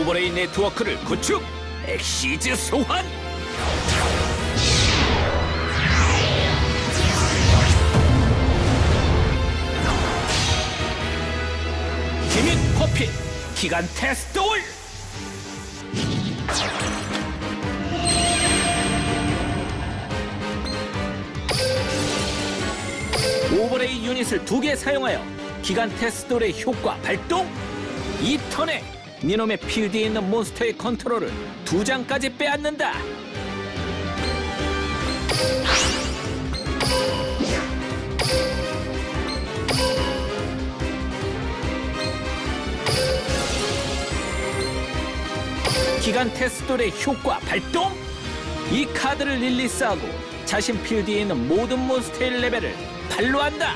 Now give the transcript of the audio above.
오버레이 네트워크를 구축! 엑시즈 소환! 기믹 퍼핏 기간 테스트 올! 오버레이 유닛을 두 개 사용하여 기간 테스돌의 효과 발동! 이 턴에 니놈의 필드에 있는 몬스터의 컨트롤을 두 장까지 빼앗는다! 기간 테스돌의 효과 발동! 이 카드를 릴리스하고 자신 필드에 있는 모든 몬스터의 레벨을 발로한다!